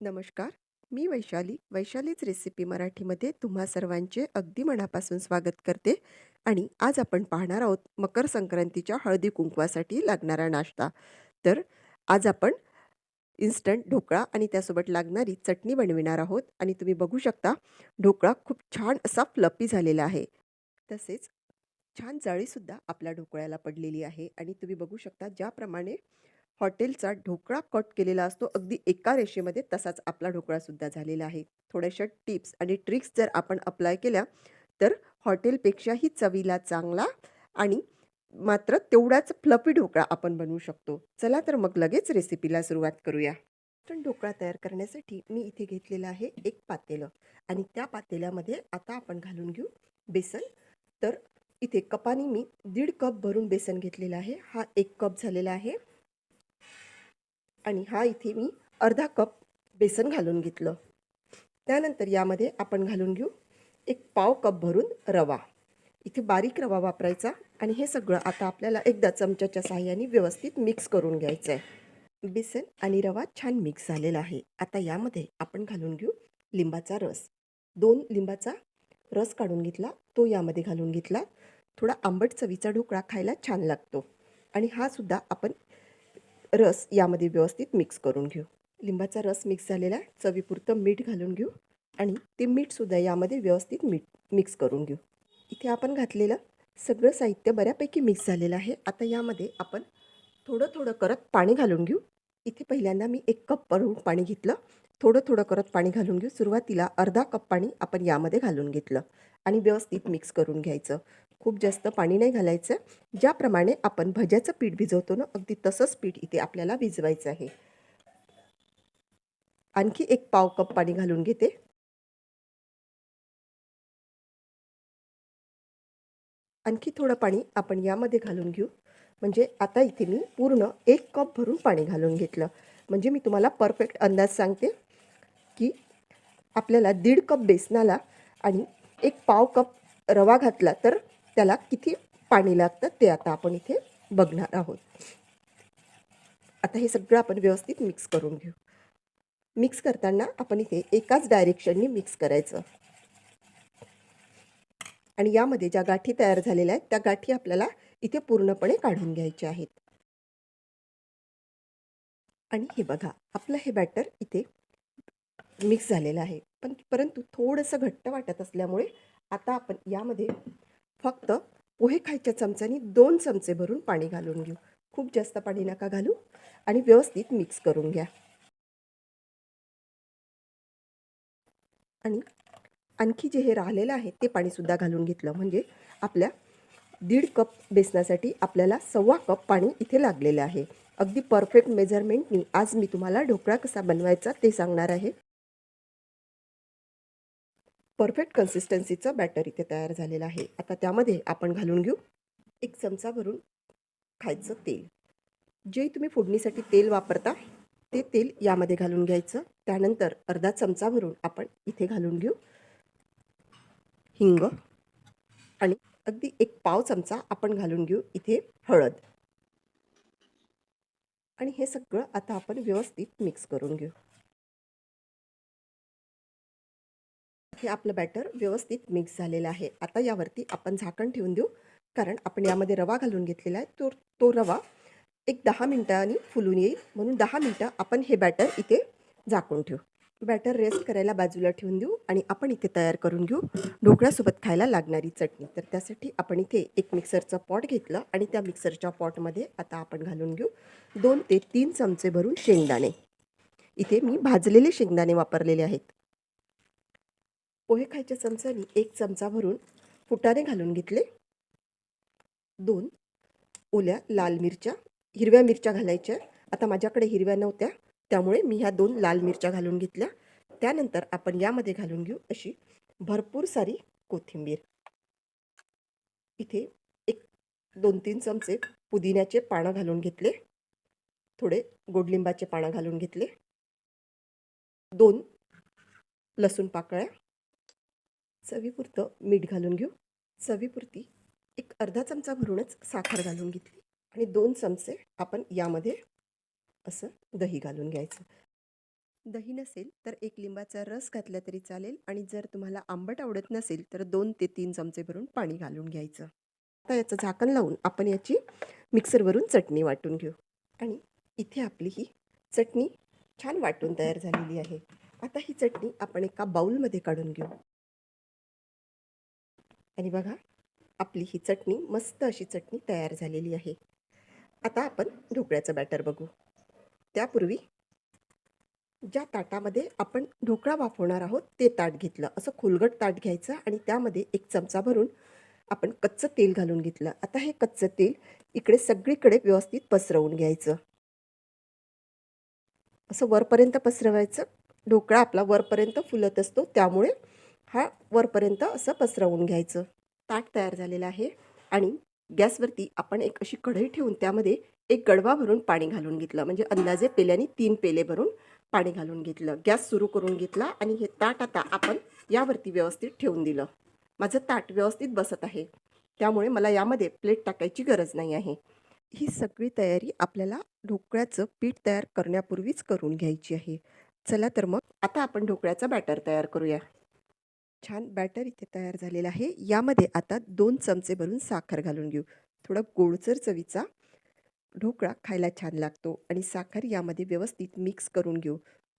नमस्कार मी वैशाली. वैशालीच रेसिपी मराठीमध्ये तुम्हा सर्वांचे अगदी मनापासून स्वागत करते आणि आज आपण पाहणार आहोत मकर संक्रांतीच्या हळदी कुंकवासाठी लागणारा नाश्ता. तर आज आपण इन्स्टंट ढोकळा आणि त्यासोबत लागणारी चटणी बनविणार आहोत आणि तुम्ही बघू शकता ढोकळा खूप छान असा फ्लपी झालेला आहे. तसेच छान जाळीसुद्धा आपल्या ढोकळ्याला पडलेली आहे आणि तुम्ही बघू शकता ज्याप्रमाणे हॉटेलचा ढोकळा कट केलेला असतो. अगदी एका रेषेमध्ये तसाच आपला ढोकळासुद्धा झालेला आहे. थोड्याशा टिप्स आणि ट्रिक्स जर आपण अप्लाय केल्या तर हॉटेलपेक्षाही चवीला चांगला आणि मात्र तेवढाच फ्लफी ढोकळा आपण बनवू शकतो. चला तर मग लगेच रेसिपीला सुरुवात करूया. पण ढोकळा तयार करण्यासाठी मी इथे घेतलेलं आहे एक पातेलं आणि त्या पातेल्यामध्ये आता आपण घालून घेऊ बेसन. तर इथे कपाने मी दीड कप भरून बेसन घेतलेलं आहे. हा एक कप झालेला आहे. आणि हा इथे मी अर्धा कप बेसन घालून घेतलं. त्यानंतर यामध्ये आपण घालून घेऊ एक पाव कप भरून रवा. इथे बारीक रवा वापरायचा आणि हे सगळं आता आपल्याला एकदा चमच्याच्या साह्याने व्यवस्थित मिक्स करून घ्यायचं आहे बेसन आणि रवा छान मिक्स झालेला आहे. आता यामध्ये आपण घालून घेऊ लिंबाचा रस. दोन लिंबाचा रस काढून घेतला. तो यामध्ये घालून घेतला. थोडा आंबट चवीचा ढोकळा खायला छान लागतो. आणि हा सुद्धा आपण रस यामध्ये व्यवस्थित मिक्स करून घेऊ. लिंबाचा रस मिक्स झालेला आहे चवीपुरतं मीठ घालून घेऊ आणि ते मीठसुद्धा यामध्ये व्यवस्थित मीठ मिक्स करून घेऊ. इथे आपण घातलेलं सगळं साहित्य बऱ्यापैकी मिक्स झालेलं आहे. आता यामध्ये आपण थोडं थोडं करत पाणी घालून घेऊ. इथे पहिल्यांदा मी एक कप भरून पाणी घेतलं. थोडं थोडं करत पाणी घालून घेऊ. सुरुवातीला अर्धा कप पाणी आपण यामध्ये घालून घेतलं आणि व्यवस्थित मिक्स करून घ्यायचं. खूप जास्त पाणी नाही घालायचं. ज्याप्रमाणे आपण भज्याचं पीठ भिजवतो ना अगदी तसंच पीठ इथे आपल्याला भिजवायचं आहे. आणखी एक पाव कप पाणी घालून घेते. आणखी थोडं पाणी आपण यामध्ये घालून घेऊ. म्हणजे आता इथे मी पूर्ण एक कप भरून पाणी घालून घेतलं. म्हणजे मी तुम्हाला परफेक्ट अंदाज सांगते की आपल्याला दीड कप बेसनाला आणि एक पाव कप रवा घातला तर त्याला किती पाणी लागतं ते आता आपण इथे बघणार आहोत. आता हे सगळं आपण व्यवस्थित मिक्स करून घेऊ. मिक्स करताना आपण इथे एकाच डायरेक्शननी मिक्स करायचं. आणि यामध्ये ज्या गाठी तयार झालेल्या आहेत त्या गाठी आपल्याला इथे पूर्णपणे काढून घ्यायच्या आहेत. आणि हे बघा आपलं हे बॅटर इथे मिक्स झालेलं आहे. पण परंतु थोडंसं घट्ट वाटत असल्यामुळे आता आपण यामध्ये फक्त पोहे खायच्या चमच्यानी दोन चमचे भरून पाणी घालून घेऊ. खूप जास्त पाणी नका घालू आणि व्यवस्थित मिक्स करून घ्या. आणि आणखी जे हे राहिलेलं आहे ते पाणीसुद्धा घालून घेतलं. म्हणजे आपल्या दीड कप बेसनासाठी आपल्याला सव्वा कप पाणी इथे लागलेलं आहे. अगदी परफेक्ट मेजरमेंटनी आज मी तुम्हाला ढोकळा कसा बनवायचा ते सांगणार आहे. परफेक्ट कन्सिस्टन्सीचं बॅटर इथे तयार झालेलं आहे. आता त्यामध्ये आपण घालून घेऊ. एक चमचा भरून खायचं तेल. जे तुम्ही फोडणीसाठी तेल वापरता ते तेल यामध्ये घालून घ्यायचं. त्यानंतर अर्धा चमचा भरून आपण इथे घालून घेऊ. हिंग आणि अगदी एक पाव चमचा आपण घालून घेऊ इथे हळद. आणि हे सगळं आता आपण व्यवस्थित मिक्स करून घेऊ. हे आपलं बॅटर व्यवस्थित मिक्स झालेलं आहे. आता यावरती आपण झाकण ठेवून देऊ. कारण आपण यामध्ये रवा घालून घेतलेला आहे. तो तो रवा एक दहा मिनटांनी फुलून येईल. म्हणून दहा मिनटं आपण हे बॅटर इथे झाकून ठेवू. बॅटर रेस्ट करायला बाजूला ठेवून देऊ आणि आपण इथे तयार करून घेऊ. ढोकळ्यासोबत खायला लागणारी चटणी. तर त्यासाठी आपण इथे एक मिक्सरचं पॉट घेतलं आणि त्या मिक्सरच्या पॉटमध्ये आता आपण घालून घेऊ. दोन ते तीन चमचे भरून शेंगदाणे. इथे मी भाजलेले शेंगदाणे वापरलेले आहेत. पोहे खायच्या चमचाने एक चमचा भरून फुटाने घालून घेतले. दोन ओल्या लाल मिरच्या हिरव्या मिरच्या घालायच्या. आता माझ्याकडे हिरव्या नव्हत्या त्यामुळे मी ह्या दोन लाल मिरच्या घालून घेतल्या. त्यानंतर आपण यामध्ये घालून घेऊ अशी भरपूर सारी कोथिंबीर. इथे एक दोन तीन चमचे पुदिन्याचे पानं घालून घेतले. थोडे गोडलिंबाचे पानं घालून घेतले. दोन लसूण पाकळ्या. चवीपुरतं मीठ घालून घेऊ. चवीपुरती एक अर्धा चमचा भरूनच साखर घालून घेतली. आणि दोन चमचे आपण यामध्ये असं दही घालून घ्यायचं. दही नसेल तर एक लिंबाचा रस घातला तरी चालेल. आणि जर तुम्हाला आंबट आवडत नसेल तर दोन ते तीन चमचे भरून पाणी घालून घ्यायचं. आता याचं झाकण लावून आपण याची मिक्सरवरून चटणी वाटून घेऊ. आणि इथे आपली ही चटणी छान वाटून तयार झालेली आहे. आता ही चटणी आपण एका बाऊलमध्ये काढून घेऊ. आणि बघा आपली ही चटणी मस्त अशी चटणी तयार झालेली आहे. आता आपण ढोकळ्याचं बॅटर बघू. त्यापूर्वी ज्या ताटामध्ये आपण ढोकळा वाफवणार आहोत ते ताट घेतलं. असं खोलगट ताट घ्यायचं आणि त्यामध्ये एक चमचा भरून आपण कच्चं तेल घालून घेतलं. आता हे कच्चं तेल इकडे सगळीकडे व्यवस्थित पसरवून घ्यायचं. असं वरपर्यंत पसरवायचं. ढोकळा आपला वरपर्यंत फुलत असतो त्यामुळे हा वरपर्यंत असं पसरवून घ्यायचं. ताट तयार झालेलं आहे आणि गॅसवरती आपण एक अशी कढई ठेवून त्यामध्ये एक गडवा भरून पाणी घालून घेतलं. म्हणजे अंदाजे पेल्याने तीन पेले भरून पाणी घालून घेतलं. गॅस सुरू करून घेतला आणि हे ताट आता आपण यावरती व्यवस्थित ठेवून दिलं. माझं ताट व्यवस्थित बसत आहे. त्यामुळे मला यामध्ये प्लेट टाकायची गरज नाही आहे. ही सगळी तयारी आपल्याला ढोकळ्याचं पीठ तयार करण्यापूर्वीच करून घ्यायची आहे. चला तर मग आता आपण ढोकळ्याचा बॅटर तयार करूया. छान बॅटर इथे तयार झालेलं आहे. यामध्ये आता दोन चमचे भरून साखर घालून घेऊ. थोडा गोडसर चवीचा ढोकळा खायला छान लागतो आणि साखर यामध्ये व्यवस्थित मिक्स करून घेऊ.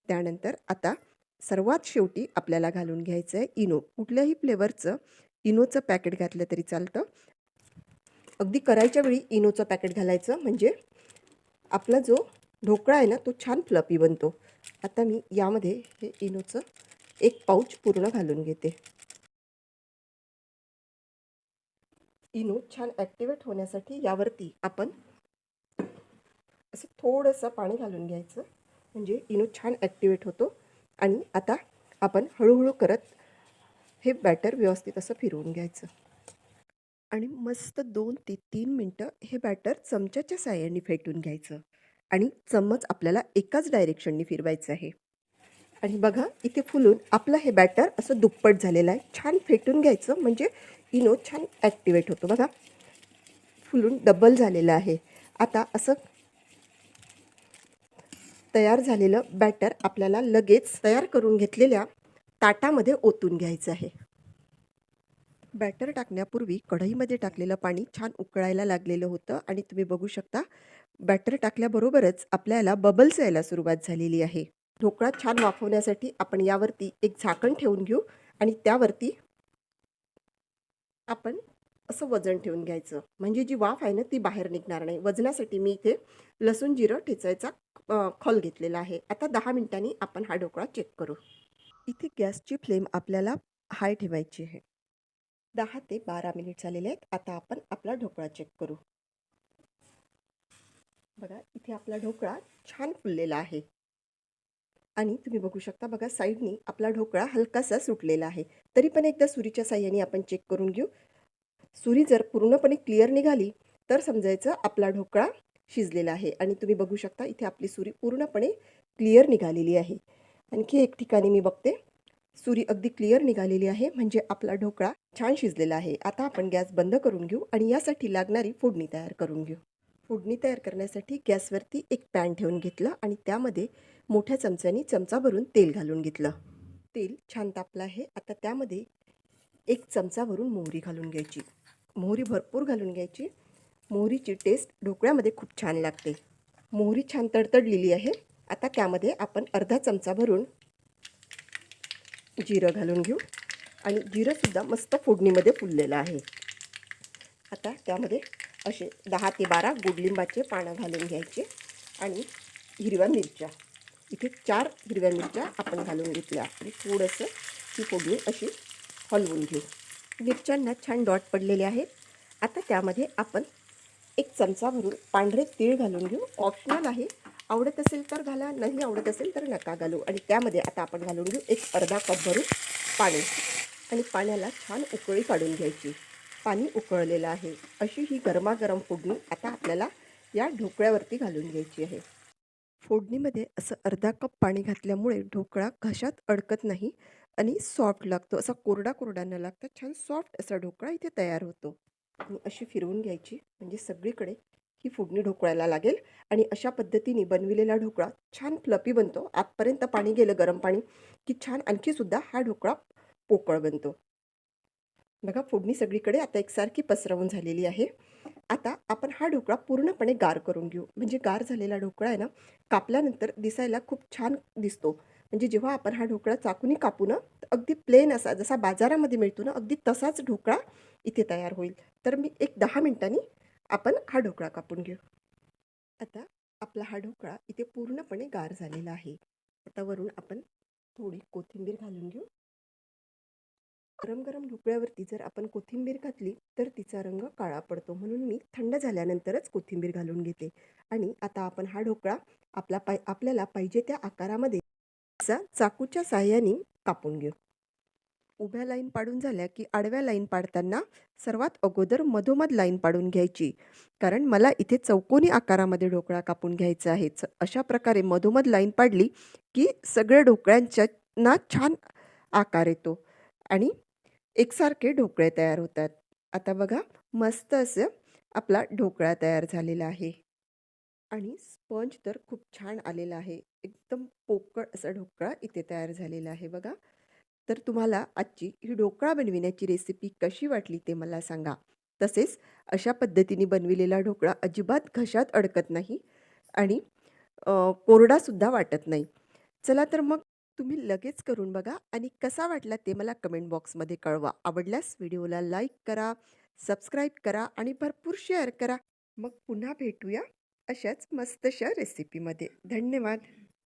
त्यानंतर आता सर्वात शेवटी आपल्याला घालून घ्यायचं आहे इनो. कुठल्याही फ्लेवरचं इनोचं पॅकेट घातलं तरी चालतं. अगदी करायच्या वेळी इनोचं पॅकेट घालायचं म्हणजे आपला जो ढोकळा आहे ना तो छान फ्लपी बनतो. आता मी यामध्ये हे इनोचं एक पाऊच पूर्ण घालून घेते. इनो छान ॲक्टिवेट होण्यासाठी यावरती आपण असं थोडंसं पाणी घालून घ्यायचं. म्हणजे इनो छान ॲक्टिवेट होतो. आणि आता आपण हळूहळू करत हे बॅटर व्यवस्थित असं फिरवून घ्यायचं. आणि मस्त दोन ते तीन मिनटं हे बॅटर चमच्याच्या साह्याने फेटून घ्यायचं. आणि चम्मच आपल्याला एकाच डायरेक्शनने फिरवायचं आहे. आणि बघा इथे फुलून आपलं हे बॅटर असं दुप्पट झालेलं आहे. छान फेटून घ्यायचं म्हणजे इनो छान ॲक्टिवेट होतो. बघा फुलून डबल झालेलं आहे. आता असं तयार झालेलं बॅटर आपल्याला लगेच तयार करून घेतलेल्या ताटामध्ये ओतून घ्यायचं आहे. बॅटर टाकण्यापूर्वी कढईमध्ये टाकलेलं पाणी छान उकळायला लागलेलं होतं आणि तुम्ही बघू शकता बॅटर टाकल्याबरोबरच आपल्याला बबल्स यायला सुरुवात झालेली आहे. ढोकळा छान वाफवण्यासाठी आपण यावरती एक झाकण ठेवून घेऊ आणि त्यावरती आपण असं वजन ठेवून घ्यायचं. म्हणजे जी वाफ आहे ना ती बाहेर निघणार नाही. वजनासाठी मी इथे लसूण जिरं ठेचायचा अ, खोल घेतलेला आहे. आता दहा मिनिटांनी आपण हा ढोकळा चेक करू. इथे गॅसची फ्लेम आपल्याला हाय ठेवायची आहे. दहा ते बारा मिनिट झालेले आहेत. आता आपण आपला ढोकळा चेक करू. बघा इथे आपला ढोकळा छान फुललेला आहे. आणि तुम्ही बघू शकता बघा साईडनी आपला ढोकळा हलकासा सुटलेला आहे. तरी पण एकदा सुरीच्या साह्याने आपण चेक करून घेऊ. सुरी जर पूर्णपणे क्लिअर निघाली तर समजायचं आपला ढोकळा शिजलेला आहे. आणि तुम्ही बघू शकता इथे आपली सुरी पूर्णपणे क्लिअर निघालेली आहे. आणखी एक ठिकाणी मी बघते. सुरी अगदी क्लिअर निघालेली आहे म्हणजे आपला ढोकळा छान शिजलेला आहे. आता आपण गॅस बंद करून घेऊ आणि यासाठी लागणारी फोडणी तयार करून घेऊ. फोडणी तयार करण्यासाठी गॅसवरती एक पॅन ठेवून घेतलं आणि त्यामध्ये मोठ्या चमच्याने चमचा भरून तेल घालून घेतलं. तेल छान तापलं आहे. आता त्यामध्ये एक चमचा भरून मोहरी घालून घ्यायची. मोहरी भरपूर घालून घ्यायची. मोहरीची टेस्ट ढोकळ्यामध्ये खूप छान लागते. मोहरी छान तडतडलेली आहे. आता त्यामध्ये आपण अर्धा चमचा भरून जिरं घालून घेऊ. आणि जिरंसुद्धा मस्त फोडणीमध्ये फुललेलं आहे. आता त्यामध्ये असे दहा ते बारा गुडलिंबाचे पानं घालून घ्यायचे. आणि हिरव्या मिरच्या. इथे चार हिरव्या मिरच्या आपण घालून घेतल्या. आणि थोडंसं ही फोडणी अशी हलवून घेऊ. मिरच्यांना छान डॉट पडलेले आहेत. आता त्यामध्ये आपण एक चमचा भरून पांढरे तीळ घालून घेऊ. ऑप्शनल आहे. आवडत असेल तर घाला नाही आवडत असेल तर नका घालू. आणि त्यामध्ये आता आपण घालून घेऊ एक अर्धा कप भरून पाणी. आणि पाण्याला छान उकळी काढून घ्यायची. पाणी उकळलेलं आहे. अशी ही गरमागरम फोडणी आता आपल्याला या ढोकळ्यावरती घालून घ्यायची आहे. फोडणीमध्ये असं अर्धा कप पाणी घातल्यामुळे ढोकळा घशात अडकत नाही आणि सॉफ्ट लागतो. असा कोरडा कोरडा न लागता छान सॉफ्ट असा ढोकळा इथे तयार होतो. अशी फिरवून घ्यायची. म्हणजे सगळीकडे ही फोडणी ढोकळ्याला लागेल आणि अशा पद्धतीने बनविलेला ढोकळा छान फ्लपी बनतो. आतपर्यंत पाणी गेलं गरम पाणी की छान आणखीसुद्धा हा ढोकळा पोकळ बनतो. बघा फोडणी सगळीकडे आता एकसारखी पसरवून झालेली आहे. आता आपण हा ढोकळा पूर्णपणे गार करून घेऊ. म्हणजे गार झालेला ढोकळा आहे ना कापल्यानंतर दिसायला खूप छान दिसतो. म्हणजे जेव्हा आपण हा ढोकळा चाकूनी कापू ना तर अगदी प्लेन असा जसा बाजारामध्ये मिळतो ना अगदी तसाच ढोकळा इथे तयार होईल. तर मी एक दहा मिनिटांनी आपण हा ढोकळा कापून घेऊ. आता आपला हा ढोकळा इथे पूर्णपणे गार झालेला आहे. आता वरून आपण थोडी कोथिंबीर घालून घेऊ. गरम गरम ढोकळ्यावरती जर आपण कोथिंबीर घातली तर तिचा रंग काळा पडतो. म्हणून मी थंड झाल्यानंतरच कोथिंबीर घालून घेते. आणि आता आपण हा ढोकळा आपला पाय आपल्याला पाहिजे त्या आकारामध्ये चाकूच्या साह्याने कापून घेऊ. उभ्या लाईन पाडून झाल्या की आडव्या लाईन पाडताना सर्वात अगोदर मधोमध लाईन पाडून घ्यायची. कारण मला इथे चौकोनी आकारामध्ये ढोकळा कापून घ्यायचा आहे. च- अशा प्रकारे मधोमध लाईन पाडली की सगळ्या ढोकळ्यांच्या ना छान आकार येतो. आणि एकसारखे ढोकळे तयार होतात. आता बघा मस्त असं आपला ढोकळा तयार झालेला आहे. आणि स्पंज तर खूप छान आलेला आहे. एकदम पोकळ असा ढोकळा इथे तयार झालेला आहे बघा. तर तुम्हाला आजची ही ढोकळा बनविण्याची रेसिपी कशी वाटली ते मला सांगा. तसेच अशा पद्धतीने बनविलेला ढोकळा अजिबात घशात अडकत नाही आणि कोरडासुद्धा वाटत नाही. चला तर मग तुम्ही लगेच करून बघा आणि कसा वाटला ते मला कमेंट बॉक्समध्ये कळवा. आवडल्यास व्हिडिओला लाईक करा सबस्क्राईब करा आणि भरपूर शेअर करा. मग पुन्हा भेटूया अशाच मस्तशा रेसिपीमध्ये धन्यवाद.